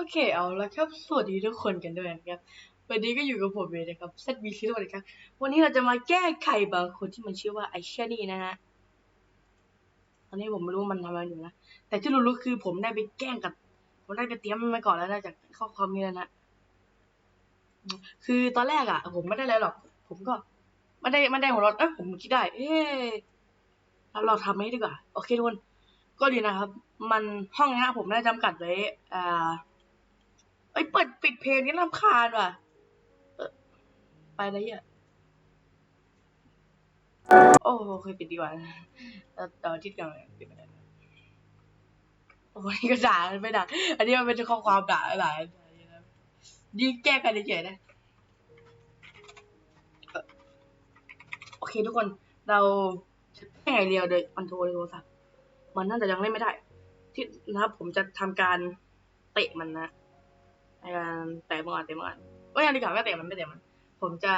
โอเคเอาละครับ สวัสดีทุกคนกันด้วยนะครับวันนี้ก็อยู่กับผมเลยนะครับ ZBC ทุกคนนะครับ วันนี้เราจะมาแก้ไขบางคนที่มันชื่อว่าไอเชนี่นะฮะตอนนี้ผมไม่รู้มันทำอะไรอยู่นะ แต่ที่รู้ๆคือผมได้ไปแกล้งกับ ผมได้ไปเตรียมมันมาก่อนแล้วนะจากข้อความนี้แล้วนะ คือตอนแรกอะ ผมไม่ได้อะไรหรอก ผมก็ไม่ได้ไม่ได้หัวเร้อนเอ้ยผมคิดได้ เอ๊ะเราเราทำนี้ดีกว่า โอเคทุกคน ก็ดีนะครับ มันห้องนี้ผมได้จำกัดไว้อ่า อ้ยเปิดปิดเพลงนี่รำคาญว่ะเออไปเลยอะโอ้โอเคปิดดีกว่าเออเออทิศกันเปิดไปเลยโอ้ยก็ด่าไม่ด่าอันนี้มันเป็นข้อความด่าหลายยิ่งแก้กันเฉยๆนะโอเคทุกคนเราจะแก้ไอเรียวโดยอันโทรโทรศัพท์มันน่าจะยังเล่นไม่ได้ ที่นะครับผมจะทำการเตะมันนะ เตะมันก่อนเตะมันก่อนก็ยังดีกว่าไม่เตะมันไม่เตะมัน ผมจะ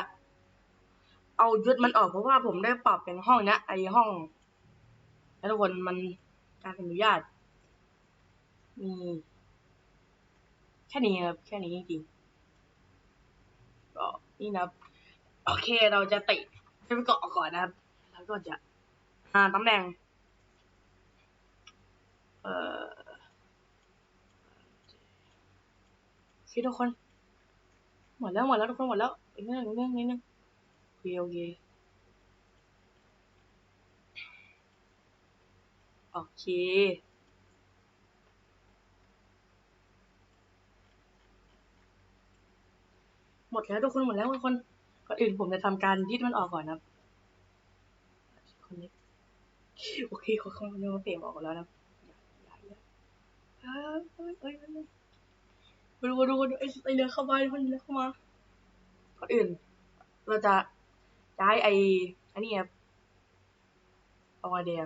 เอายุดมันออกเพราะว่าผมได้ปรับเป็นห้องเนี้ยไอห้องแล้วทุกคนมันการอนุญาตมีแค่นี้ครับแค่นี้จริงๆก็นี่นะโอเคเราจะเตะให้มันเกาะก่อนนะครับ แล้วก็จะหาตำแหน่ง เอ่อ โอเคทุกคน หมดแล้วหมดแล้วทุกคนหมดแล้วอีกนิดนึงอีกนิดนึงนิดนึงโอเคโอเคโอเคหมดแล้วทุกคนหมดแล้วทุกคนก่อนอื่นผมจะทำการยืดมันออกก่อนนะครับคนนี้โอเคเขาเขาเริ่มเตะออกแล้วนะอย่าอย่าอย่าอ่าเอ้ยเอ้ยเอ้ย มาดูมาดูมาดูไอ้ไอ้เรือเข้ามามันเรือเข้ามาก่อนอื่น เราจะย้ายไอ้อันนี้ครับเอาไงเดีย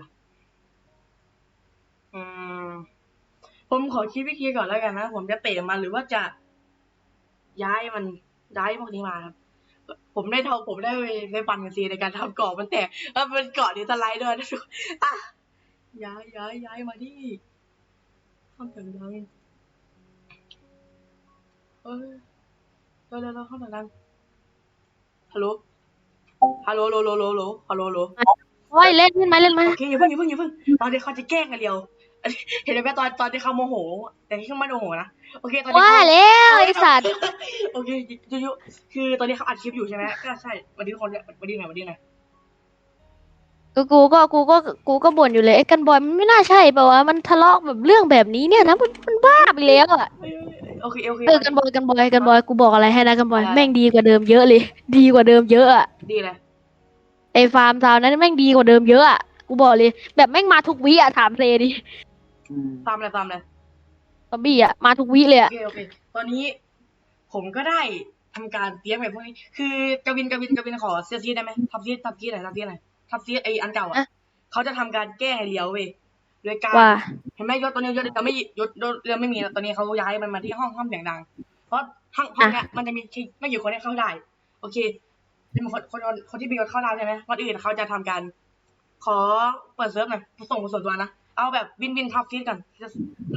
อืมผมขอคิดวิธีก่อนแล้วกันนะผมจะเตะมันหรือว่าจะย้ายมันย้ายพวกนี้มาครับผมได้เท่าผมได้ไปไปปั่นกันซีในการทำเกาะมันแตกแล้วเป็นเกาะนี้สไลด์ด้วยนะทุกอะย้ายย้ายย้ายมาที่ห้องแต่งย้าย เออเร็วเร็วเร็วเข้ามากันฮัลโหลฮัลโหลโลโลโลโลฮัลโหลโลโอ้ยเล่นขึ้นไหมเล่นไหมโอเคอย่าเพิ่งอย่าเพิ่งอย่าเพิ่งตอนที่เขาจะแกล้งกันเดียวอันนี้เห็นไหมตอนตอนที่เขาโมโห แต่ที่เขาไม่โมโหนะโอเคตอนนี้ว่าเขาแล้วไอสัตว์โอเคยุยุคือตอนนี้เขาอัดคลิปอยู่ใช่ไหมก็ใช่วันนี้ทุกคนเนี่ยวันนี้ไงวันนี้ไงกูกูก็กูก็กูก็บ่นอยู่เลยไอ้กันบอยมันไม่น่าใช่ป่าวะมันทะเลาะแบบเรื่องแบบนี้เนี่ยนะมันมันบ้าไปแล้วอะเอ้ย โอเคโอเค เออกันบอยกันบอยกันบอยกูบอกอะไรให้นะกันบอยอะไรแม่งดีกว่าเดิมเยอะเลย ดีกว่าเดิมเยอะอะดีเลยไอฟาร์มซาวนั้นแม่งดีกว่าเดิมเยอะอะกูบอกเลย แบบแม่งมาทุกวิอะถามเซดิตามเลยตามเลยซอมบี้อะมาทุกวิเลยโออะเคโอเค ตอนนี้ ผมก็ได้ทำการเตรียมแบบพวกนี้ คือกวินกวินกวินขอเซียซีได้ไหมทับซีทับซีหน่อยทับซีหน่อยทับซีไออันเก่าอะเขาจะทำการแก้ให้เลี้ยวเว้ย โดยการว่า เห็นไหมยศตอนนี้ยศยังไม่ยศยศเรือไม่มีแล้วตอนนี้เขาย้ายมันมาที่ห้องห้องเสียงดัง เพราะห้องห้องเนี้ยมันจะมีแค่ไม่กี่คนที่เข้าได้ โอเคเป็นคนคนคนคนที่มียศเข้าได้ใช่ไหมคนอื่นเขาจะทำการ ขอเปิดเซิร์ฟหน่อยส่งส่วนตัวนะเอาแบบวินวินทับซีดกัน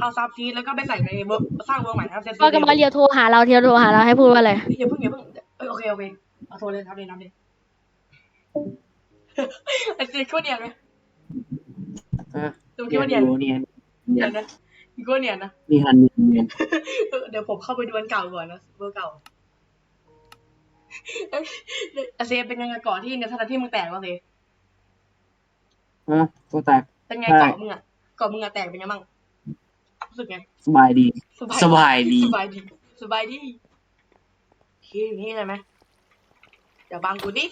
เอาซับซีดแล้วก็ไปใส่ในเบอร์สร้างเบอร์ใหม่นะครับเซตก็กันบอยเรียวโทรหาเราเทียวโทรหาเราให้พูดว่าอะไรอย่าเพิ่งอย่าเพิ่งเอ้ยโอเคโอเคเอาโทรเลยครับเลยนับเลยไอ้ซีก็เนียนไหมอะ ตรงคิดว่าเนียนเนียนเนียนนะคิดว่าเนียนนะนี่ฮันเนียนเนียนเออเดี๋ยวผมเข้าไปดูอันเก่าก่อนนะเบอร์เก่าเอ้ยอาเซเป็นยังไงก่อนที่เนี่ยทันที่มึงแตกวะเซอะตัวแตก เป็นไงใช่เกาะมึงอะเกาะมึงอะแตกเป็นไงบ้างรู้สึกไง สบายดี สบายดี สบายดี สบายดีโอเคอย่างนี้ใช่ไหมเดี๋ยวบังกูดิ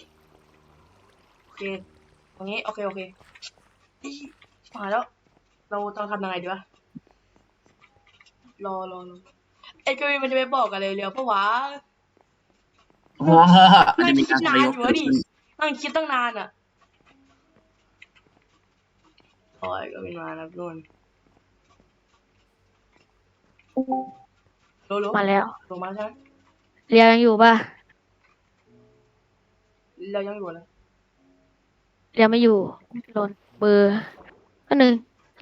โอเคตรงนี้ โอเค โอเคอี มาแล้ว เราต้องทำยังไงดีวะ รอรอรอไอ้กวีมันจะไปบอกอะไรเร็วเพราะว่าว้ามันจะมีการนานประยกอยู่วะนี่นั่งคิดตั้งนานอะโอ้ยก็เป็นมาแล้วนู่นโลโลมาแล้วลงมาใช่ไหมเรียวยังอยู่ป่ะเรายังอยู่เลยเรียวไม่อยู่โดนเบอร์ อันหนึ่ง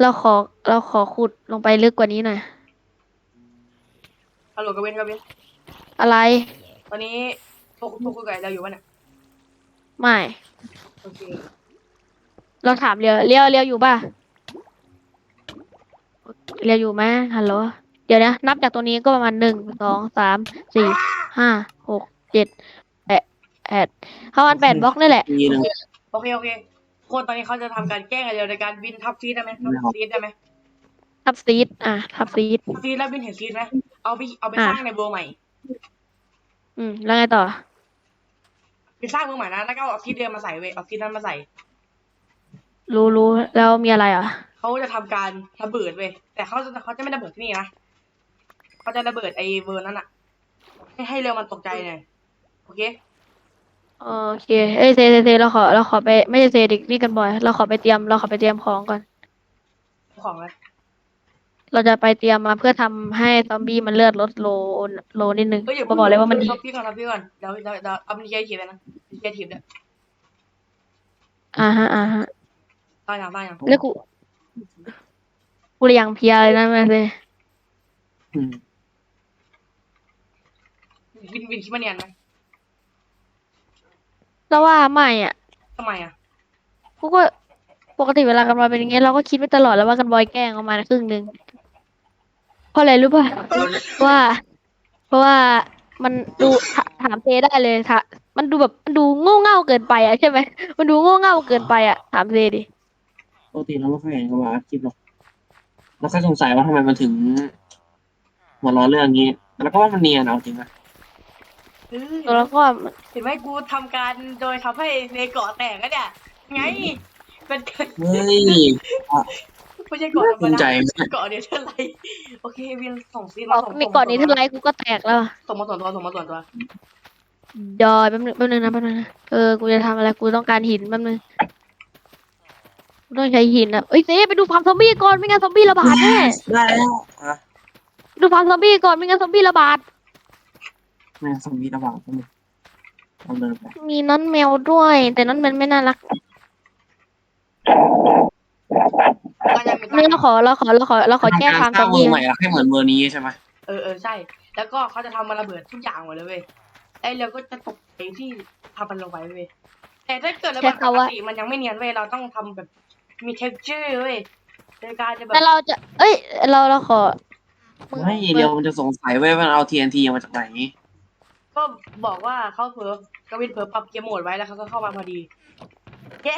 เราขอเราขอขุดลงไปลึกกว่านี้หน่อย ฮัลโหลกวินกวินอะไรตอนนี้พวกพวกคุยกับเราอยู่ปะเนี่ยไม่ โอเคเราถามเรียวเรียวเรียวอยู่ป่ะเรียวอยู่ไหมฮัลโหลเดี๋ยวนะ นับจากตัวนี้ก็ประมาณหนึ่งสองสามสี่ห้าหกเจ็ดแปดแปดประมาณแปดบล็อกนี่แหละมีหนึ่งโอเคโอเคโคนตอนนี้เขาจะทำการแกล้งอะไรในการบินทับซีดได้ไหมทับซีดได้ไหมทับซีดอะทับซีด ทับซีดแล้วบินเห็นซีดไหมเอาไปเอาไปอะ สร้างในเบอร์ใหม่อืม แล้วไงต่อ ไปสร้างเบอร์ใหม่นะแล้วก็เอาซีดเดิมมาใส่เว้ยเอาซีดนั้นมาใส่รู้รู้แล้วมีอะไรอะ เขาจะทำการระเบิดเว้ยแต่เขาจะเขาจะไม่ระเบิดที่นี่นะเขาจะระเบิดไอ้เบอร์นั้นอะให้ให้เร็วมันตกใจหน่อยโอเค โอเคเอ้ยเซเซเซเราขอเราขอไปไม่ใช่เซดินี่กันบ่อย เราขอไปเตรียมเราขอไปเตรียมของก่อน ของเลยเราจะไปเตรียมมาเพื่อทำให้ซอมบี้มันเลือดลดโลโลนิดนึงเอ้ยอย่าก็บอกเลยว่ามันดีทับพี่ก่อนทับพี่ก่อนเดี๋ยวเดี๋ยวเดี๋ยวเอาเป็นแค่ทีเลยนะเป็นแค่ทีเลยอ่าฮะอ่าฮะตายอย่างตายอย่างแล้วกูกูเลยยังเพลียเลยนะแม่เซอืมวินวินคิดว่าเนียนไหม แล้วว่าไม่อะทำไมอะกูก็ปกติเวลากันบอยเป็นอย่างเงี้ยเราก็คิดไว้ตลอดแล้วว่ากันบอยแกล้งประมาณครึ่งหนึ่งเพราะอะไรรู้ป่ะว่า เพราะว่ามันดูถถามเซได้เลยค่ะมันดูแบบมันดูโง่เง่าเกินไปอะใช่ไหมมันดูโง่เง่าเกินไปอะถามเซดิปกติเราไม่ค่อยเห็นเขาว่าคลิปหรอกเราแค่สงสัยว่าทำไมมันถึงหัวเร้อเรื่องนี้แล้วก็ว่ามันเนียนเอาจริงนะ เออแล้วก็เห็นไหมกูทำการโดยทำให้ในเกาะแตกก็เนี่ยไงเป็นการเฮ้ยไม่ใช่เกาะธรรมภูมิใจดาไหมเกาะเดียวเท่าไรโอเควินส่งซีบมาอกส่งนี่ก่อนนี้ที่ไลฟ์กูก็แตกแล้วอะส่งมาส่วนตัวส่งมาส่วนตัวดอยแป๊บนึงแป๊บนึงนะแป๊บนึงนะเออกูจะทำอะไรกูต้องการหินแป๊บนึงกูต้องใช้หินอะเอ้ยเซไปดูฟาร์มซอมบี้ก่อนไม่งั้นซอมบี้ระบาดแน่ได้แล้วอะดูฟาร์มซอมบี้ก่อนไม่งั้นซอมบี้ระบาด แม่สมีระบาดก็มีเอาเดินไปมีน้อนแมวด้วย แต่น้อนแมวไม่น่ารักก็จะมีนี่เราขอเราขอเราขอเราขอแก้ฟาร์มซอมเวอบี้ร์ใหม่ละให้เหมือนเวอร์นี้ใช่ไหมเออเออใช่ แล้วก็เขาจะทำมาระเบิดทุกอย่างหมดเลยเว้ยไอ้เราก็จะตกใจที่ทำมันลงไปเว้ยแต่ถ้าเกิดระเบิดปกติมันยังไม่เนียนเว้ยเราต้องทำแบบมี texture เว้ยโดยการจะแบแต่บเราจะ เอ้ย เราเราขอมึงไม่เดียวมันจะสงสัยว่ามันเอา TNT มาจากไหน ก็บอกว่าเขาเผลอกวินเผลอปรับเกมโหมดไว้แล้วเขาก็เข้ามาพอดีเย้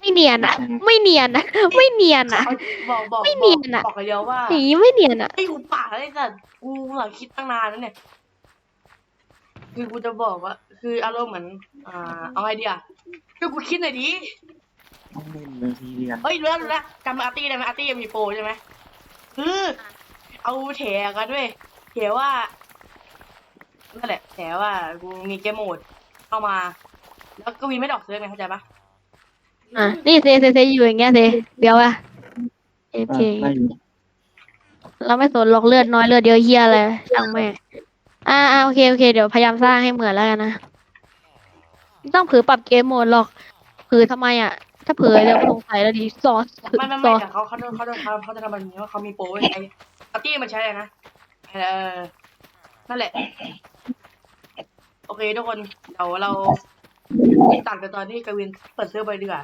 ไม่เนียนอะไม่เนียนอะไม่เนียนอะเขาบอกบอกไม่เนียนอะ บอกเลยเดียวว่าสีไม่เนียนอะไอ้กูป่าเลยสัตว์กูหลังคิดตั้งนานแล้วเนี่ย คือกูจะบอกว่า คืออารมณ์เหมือนอ่าเอาไงดีอะคือกูคิดหน่อยดิต้องเล่นเลยทีเรียนเฮ้ยรู้แล้วรู้แล้วจำอาร์ตี้ได้ไหมอาร์ตี้มีโปรใช่ไหมคือเอาแถกันด้วยแถว่า นั่นแหละแถว่ากูมีเกมโหมดเข้ามา แล้วก็วีไม่ดอกเซิร์ฟไงเข้าใจปะอะนี่เซเซเซอยู่อย่างเงี้ยเซเดี๋ยวอะโอเคได้อยู่เราไม่สนหรอกเลือดน้อยเลือดเยอะเฮียอะไรช่างแม่งอ่าอ่าโอเคโอเคเดี๋ยวพยายามสร้างให้เหมือนแล้วกันนะไม่ต้องเผือปรับเกมโหมดหรอกเผือทำไมอะ ถ้าเผือเดี๋ยวสงสัยแล้วดิซอสเผือไม่ไม่ซไม่อสแต่เขาเขาเขาเขาเขาเขาจะทำแบบนี้ว่าเขามีโปรไว้ใช้อาร์ตี้มันใช้อะไรนะเออนั่นแหละ โอเคทุกคน เดี๋ยวเราตัดกันตอนที่กวินเปิดเซิร์ฟไปดีกว่า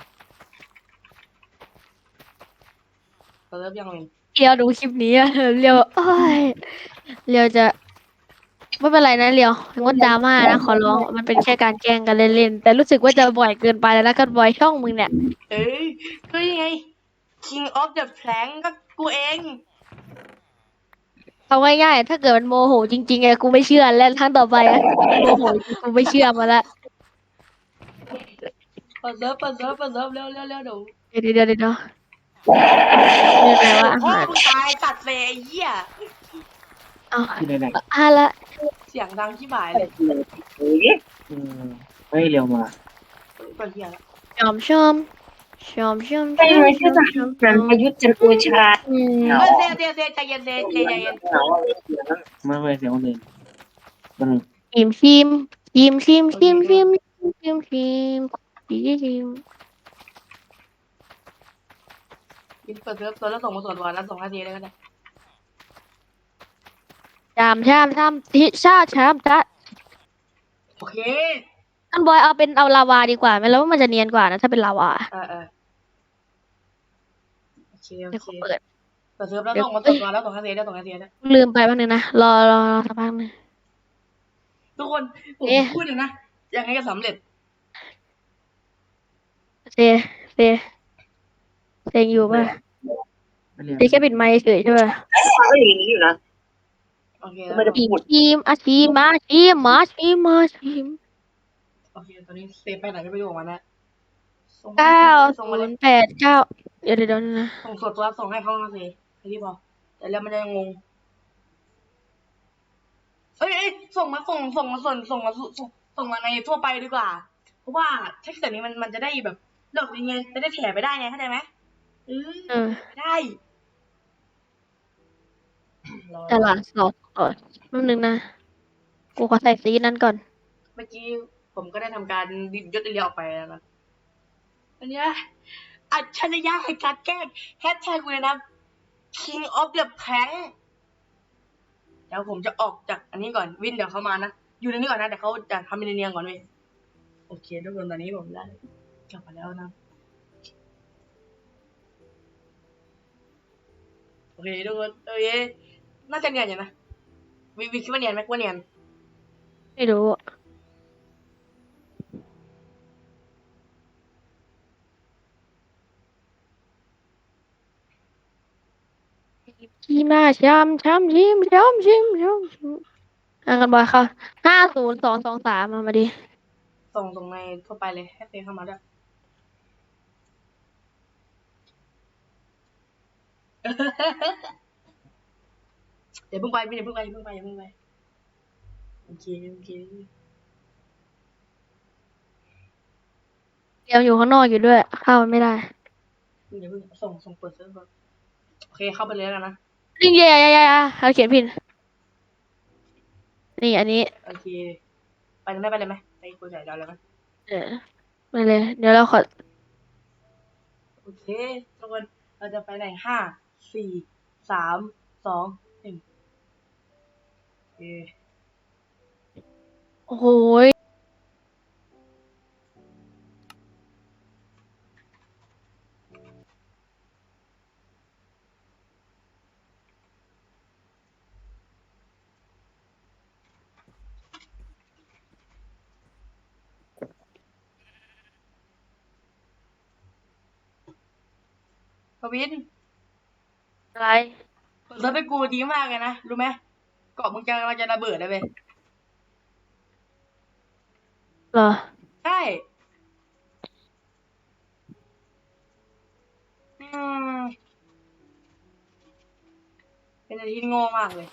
เปิดเซิร์ฟยังวินเรียวดูคลิปนี้อะเรียวโอ้ยเรียวจะไม่เป็นไรนะเรียวงดดราม่านะขอร้องมันเป็นแค่การแกล้งกันเล่นๆแต่รู้สึกว่าจะบ่อยเกินไปแล้วนะกันบ่อยช่องมึงเนี่ย เอ้ยคือยังไง King of the Plank ก็กูเอง เอาง่ายๆ ถ้าเกิดมันโมโหจริงๆไงกูไม่เชื่อแล้วครั้งต่อไปอะโมโหจริงกูไม่เชื่อมาละเปิดเซิร์ฟเปิดเซิร์ฟเปิดเซิร์ฟเร็วเร็วเร็วเดี๋ยวเดี๋ยวเดี๋ยวเดี๋ยวเดี๋ยวเรียกไงว่าอาพ่อหารมึงตายตัดเลยไอ้เหี้ย เอาที่ไหนอะละเสียงดังที่บ่ายเลยๆเออเฮ้ยเร็วมาเปิดเหี้ยแล้วชอมชอม ชอมชอมชไม่อมไม่ชใช่อมทหารประยุทธ์จันทร์โอชาอืมเออเซเซเซใจเย็นเซเซใจเย็นไม่ไม่เสียงคนอื่นมันชิมชิมชิมชิมชิมชิมชิมชิมชิมชิมวินเปิดเซิร์ฟตัวแล้วส่งมาส่วนวันแล้วส่งให้ทีเลยก็ได้ามชามชามทิชาชามชาโอเค กันบอยเอาเป็นเอาลาวาดีกว่าไหมแล้วว่ามันจะเนียนกว่านะถ้าเป็นลาวาเออเออโอเคโอเดี๋ยวเคขอเปิดเปิดเซิร์ฟแล้วเดี๋ยวส่งมาส่งมาแล้วส่งคาเซียได้ส่งคาเซียได้ลืมไปแป๊บนึงนะรอรอรอสักพักหนึง ทุกคนผมเอ๊ะ พูดเลยนะยังไงก็สำเร็จเซเซเซงอยู่ป่ะไม่เรียนเซแค่ปิดไมค์เฉยใช่ป่ะก็อย่างนี้อยู่นะโอเคไม่ได้ทีมทีมอาชีมอาชีมมาชีมมาชีม โอเค ตอนนี้เซฟไปไหนก็ไม่รู้ของมันนะส่งมเก้าส่งศูมาเลยนย์แปดเก้าเดี๋ยวเดี๋ยวเดี๋ยวนะส่งสดตัวส่งให้เขาคาเซียแค่นี้พอแต่แล้วมันจะงงเอ้ยเอ้ยส่งมาส่งส่งมาส่งส่งมาส่งส่งมาในทั่วไปดีกว่า เพราะว่าเท็กซ์แบบนี้มันมันจะได้แบบเลิกยังไงจะได้แถไปได้ไงเข้าใจไหมเออเออได้รอตลาดสดก่อนแป๊บนึงนะ กูขอใส่ซีนั้นก่อน เมื่อกี้ ผมก็ได้ทำการดิยศเรียออกไปแล้วนะอันนี้อัจฉริยะแห่งการแกล้งแฮชแท็กเลยนะ King of the Prank เดี๋ยวผมจะออกจากอันนี้ก่อนวินเดี๋ยวเขามานะ อยู่ในนี้ก่อนนะเดี๋ยวเขาจะทำเป็นเนียงก่อนเว้ยโอเคทุกคนตอนนี้ผมได้กลับมาแล้วนะโอเคทุกคนโอเคน่าจะเนียนอยู่นะวิวินคิดว่าเนียนไหมว่าเนียนไม่รู้ อะทีมหน้าชามชามชิมชามชิมชามชิมอะกันบอยเข้าห้าศูนย์สองสองสามมามาดิ ส่งส่งในทั่วไปเลยให้เฟซเข้ามาด้วยเดี๋ยวเพิ่งไปพี่เดี๋ยวเพิ่งไปอย่าเพิ่งไปอย่าเพิ่งไปโอเคโอเคเดี๋ยวอยู่ข้างนอกอยู่ด้วย เข้าไม่ได้ เดี๋ยวเพิ่งส่งส่งเปิดเซิร์ฟก่อนโอเคเข้าไปเลยแล้วกันนะ นี่เย่ย่ย่ย่เขาเขียนผิดนี่อันนี้ โอเค ไปเลยไหมไปเลยไหมไปคุยกับเราเลยไหมเออมาเลย เดี๋ยวเราขอโอเคทุกคนเราจะไปไหนห้าสี่สามสองหนึ่งโอเค โอ้โห วินอะไรเปิดเซิร์ฟไปกูดีมากเลยนะ รู้ไหมเกาะมึงจะมันจะระเบิดได้เว้ยเหรอ ใช่อืมเป็นอะไรที่โง่มากเลย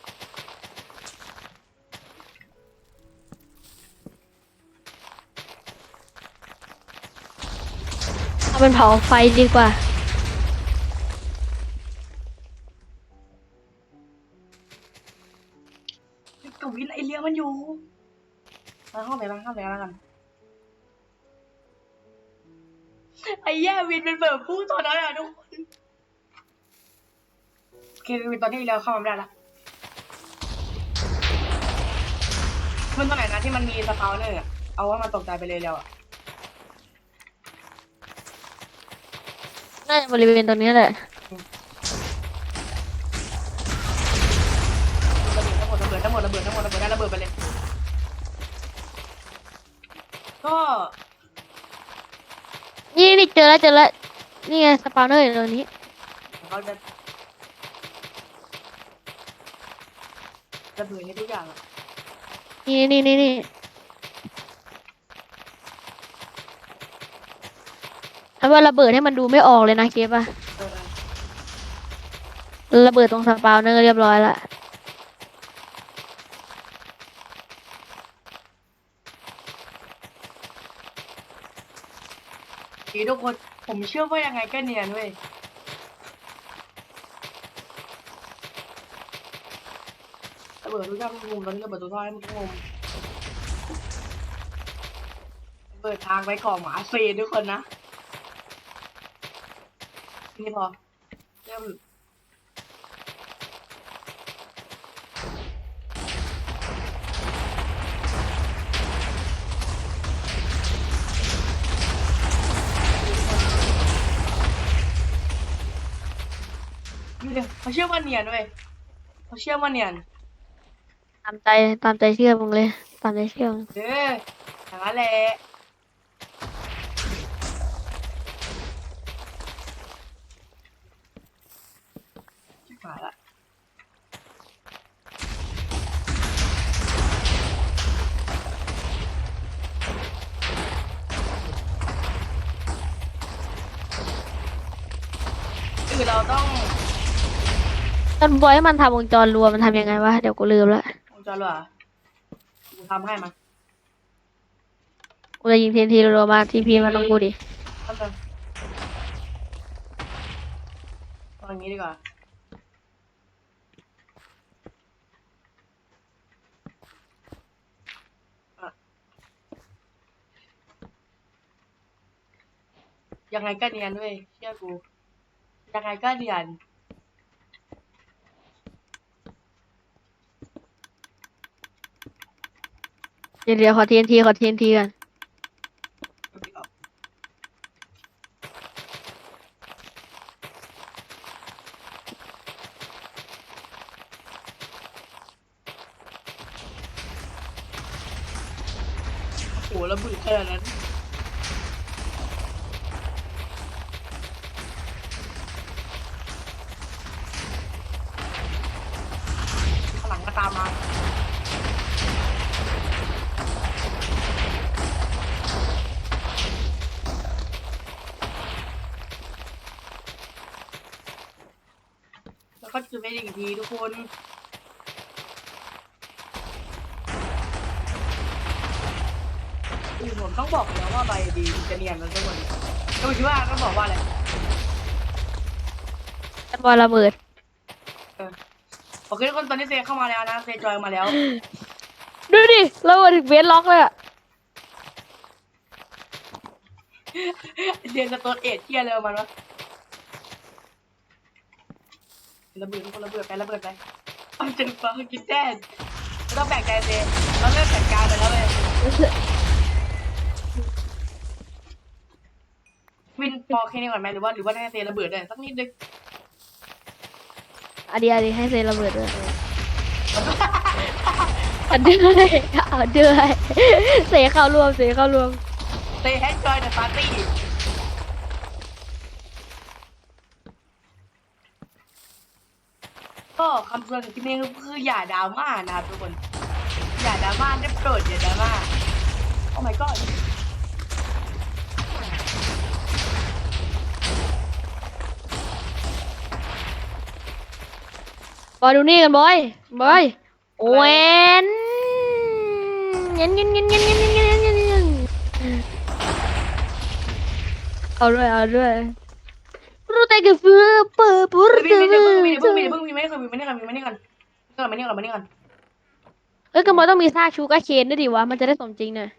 เอาเป็นเผาไฟดีกว่า วินเป็นแบบพูดตอนนั้นอะทุกคนโอเควินตอนนี้เราเข้ามาไม่ได้ละมันตรงไหนนะที่มันมีสปาวเนอร์อะเอาว่ามันตกใจไปเลยแล้วอะน่าจะบริเวณตรงนี้แหละระเบิดทั้งหมดระเบิดทั้งหมดระเบิดทั้งหมดระเบิดได้ระเบิดไปเลย ก็ นี่นี่เจอแล้วเจอแล้วนี่ไงสปาวเนอร์อยู่ตรงนี้เขาจะระเบิดให้ทุกอย่างอะนี่นี่นี่นี่เอาว่าระเบิดให้มันดูไม่ออกเลยนะเคปะเออเออ ระเบิดตรงสปาวเนอร์เรียบร้อยละ ทีทุกคน ผมเชื่อว่ายังไงก็เนียนเว้ยระเบิดทุกท่านทุกมุมตอนนี้ระเบิดทุกท่อให้ทุกมุมเปิดทางไปก่อหมาเฟรทุกคนนะ นี่พอเริ่ม เขาเชื่อว่าเนียนเว้ยเขาเชื่อว่าเนียนตามใจตามใจเชื่อมึงเลย ตามใจเชื่อมึงเอออย่างนั้นแหละชิบหายละคือเราต้อง ตอนบอยให้มันทำวงจรรวมมันทำยังไงวะ เดี๋ยวกูลืมละวงจรเหรอกูทำให้มากูจะยิงทีนทีรัวๆมาทีพีมาต้องกูดิทำกันเอาอย่างนี้ดีกว่าอะยังไงก็เนียนเว้ยเชื่อกู ยังไงก็เนียน 你聊好听梯好天梯啊 อือผมต้องบอกแล้วว่าใบดีจะเนียนมันทุกคนก็คิดว่าต้องบอกว่าอะไรกันบอยระเบิดโอเคทุกคนตอนนี้เซเข้ามาแล้วนะเซจอยมาแล้ว ดูดิระเบิดถึงเบสล็อกเลยอะเรียนสโตนเอทเที่ยเลยมันวะระเบิดทุกคนระเบิดไประเบิดไปเอาจนฟ้ากินแดนไม่ต้องแบ่งใจเซเราเริ่มจัดการไปแล้วเลยวิน พอแค่นี้ก่อนไหมหรือว่าหรือว่าให้เซระเบิดเลยสักนิดนึงอันนี้อันนี้ให้เซระเบิดด้วยเอาด้วยเอาด้วยเสเข้ารวมเสเข้ารวมเซแฮชจอยเดอะปาร์ตี้ก็คำเตือนของที่นี่ก็คืออย่าดราม่านะครับทุกคน อย่าดราม่าได้โปรดอย่าดราม่า โอ้ my god บอยดูนี่กันบอยบอยโอ้ยนเย็นเย็นเย็นเย็นเย็นเย็นเย็นเย็นเย็นเอาด้วยเอาด้วยรู้แต่กับเฟือเปิดปุ๊บเฮ้ยพี่พี่เพิ่งมีเพิ่งมีเพิ่งมีไม่ได้เคยมีไม่ได้เคยมีไม่ได้ก่อนไม่ได้ก่อนไม่ได้ก่อนไม่ได้ก่อนเอ้ยกระมอยต้องมีซากชูการ์เคนด้วยดิวะมันจะได้สมจริงหน่อย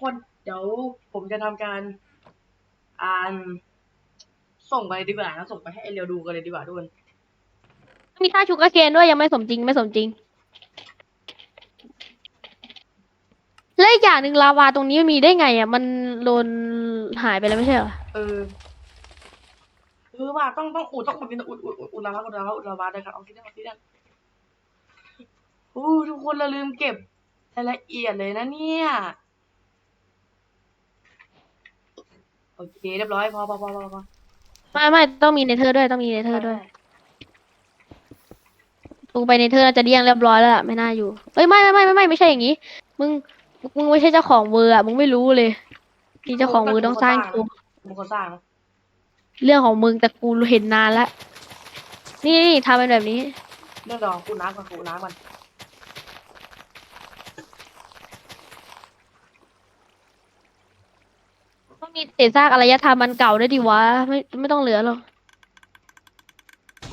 คนเดี๋ยวผมจะทำการอ่านส่งไปดีกว่านะส่งไปให้เอเรียวดูกันเลยดีกว่าทุกคน มีซากชูการ์เคนด้วยยังไม่สมจริงไม่สมจริง และอีกอย่างหนึ่งลาวาตรงนี้มันมีได้ไงอะ มันโดนหายไปแล้วไม่ใช่เหรอ เออเออว่าต้องต้องอุดต้องอุดอุดอุดอุดอุดลาวาอุดลาวาอุดลาวาเลยครับเอาที่นั่นเอาที่นั่นโอ้ทุกคนเราลืมเก็บรายละเอียดเลยนะเนี่ย โอเคเรียบร้อยพอพอพอพอพอไม่ไม่ต้องมีเนเธอร์ด้วยต้องมีเนเธอร์ด้วย ลงไปเนเธอร์น่าจะเดี้ยงเรียบร้อยแล้วล่ะไม่น่าอยู่เอ้ยไม่ไม่ไม่ไม่ไม่ไม่ใช่อย่างนี้ มึงมึงไม่ใช่เจ้าของเวอร์อะมึงไม่รู้เลยที่เจ้าของเวอร์ต้องสร้างตัวมึงคนสร้างนะเรื่องของมึงแต่กูเห็นนานแล้วนี่นี่ทำเป็นแบบนี้เรื่องดองกูน้ำก่อนกูน้ำก่อนต้องมีเศษซากอารยธรรมมันเก่าด้วยดิวะไม่ไม่ต้องเหลือหรอก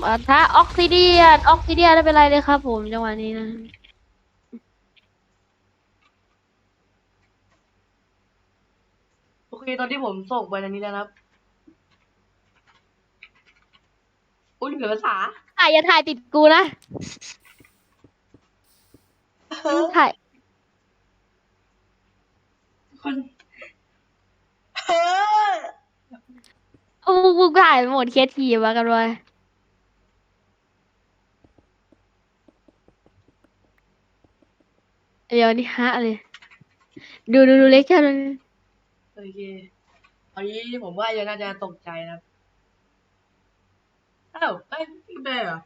มาถ้าออกซิเดียนออกซิเดียนไม่เป็นไรเลยครับผมจังหวะนี้นะโอเคตอนที่ผมส่งไปอันนี้แล้วนะครับอุ้ยเหลือภาษาถ่ายอย่าถ่ายติดกูนะถ่ายคนเออเอากูถ่ายโหมดเคสทีมากันเลย เดี๋ยวนี่ฮะเลย ดูดูดูเล็กชั่นมันโอเคอันนี้ผมว่าจะน่าจะตกใจนะครับอ้าวเอ้ยพี่เบย์เหรอ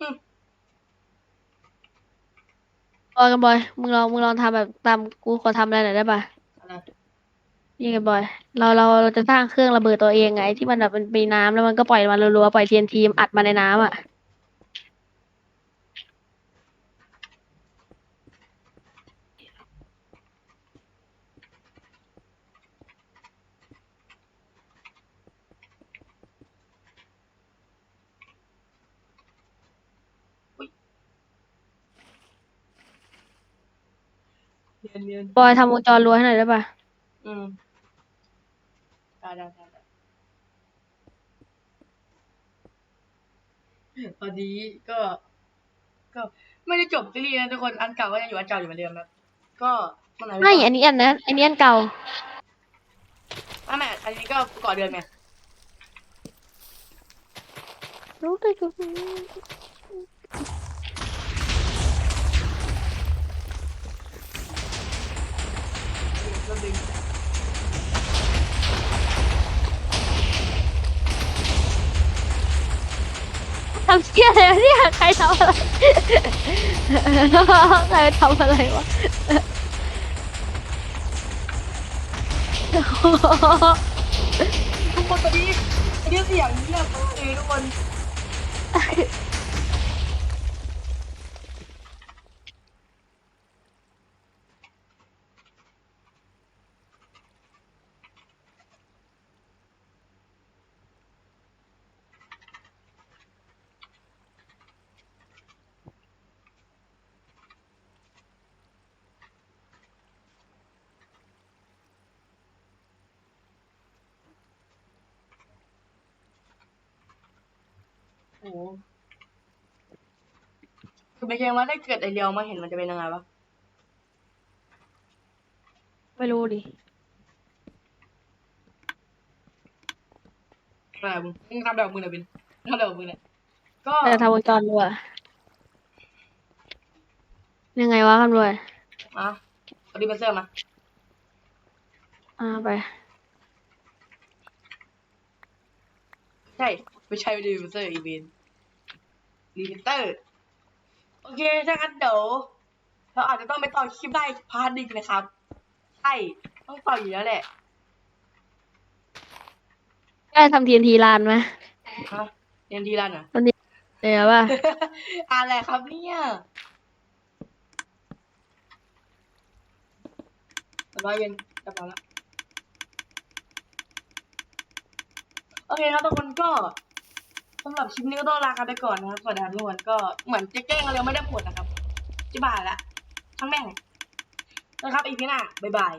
อืมบอยกันบอย มึงลองมึงลองทำแบบตามกูขอทำอะไรหน่อยได้ปะ อะไรนี่ไงบอย เราเราเราจะสร้างเครื่องระเบิดตัวเองไง ที่มันแบบมันมีน้ำแล้วมันก็ปล่อยมันรัวๆปล่อย TNT อัดมาในน้ำอะ เนียนเนียนบอยทำวงจรรัวให้หน่อยได้ปะอืม ได้ได้ได้ได้ตอนนี้ก็ ก็ไม่ได้จบซีรีส์นะทุกคนอันเก่าก็ยังอยู่อันเก่าอยู่เหมือนเดิมครับก็มันไหนไม่อันนี้อันนั้นอันนี้อันเก่าไม่ไม่อันนี้ก็ก่อเดือนไงรู้เลยกูก็ดึง ทำเชี่ยอะไรวะเนี่ยใครทำอะไร ใครทำอะไรวะทุกคนตอนนี้ตอนนี้เสียงเงียบเลยทุกคน โอ้โหคือไม่ใช่ว่าถ้าเกิดไอเดียวมาเห็นมันจะเป็นยังไงวะไม่รู้ดิแบบมึงทำแบบมึงหน่อยบินทำแบบมึงเนี่ยก็แต่ทำวงจรรัวยังไงวะกันบอยมาเอาดิบันเซอร์มาอ่าไป ใช่ไม่ใช่ดิบันเซอร์อีเวนรีมิเตอร์โอเคถ้างั้นเดี๋ยวเราอาจจะต้องไปต่อคลิปได้พาร์ทหนึงนะครับ ใช่ ต้องต่ออยู่แล้วแหละได้ทำ TNT ลานไหมฮะเรียนทีละน่ะเดี๋ยวว่า อะไรครับเนี่ยสบายเย็นจะพอละ โอเคครับทุกคนก็ สำหรับคลิปนี้ก็ต้องลากันไปก่อนนะครับสวัสดีครับทุกคนก็เหมือนจะแกล้งอะไรไม่ได้ผลนะครับจิบายละช่างแม่งนะครับอีพีหน้าบ๊ายบาย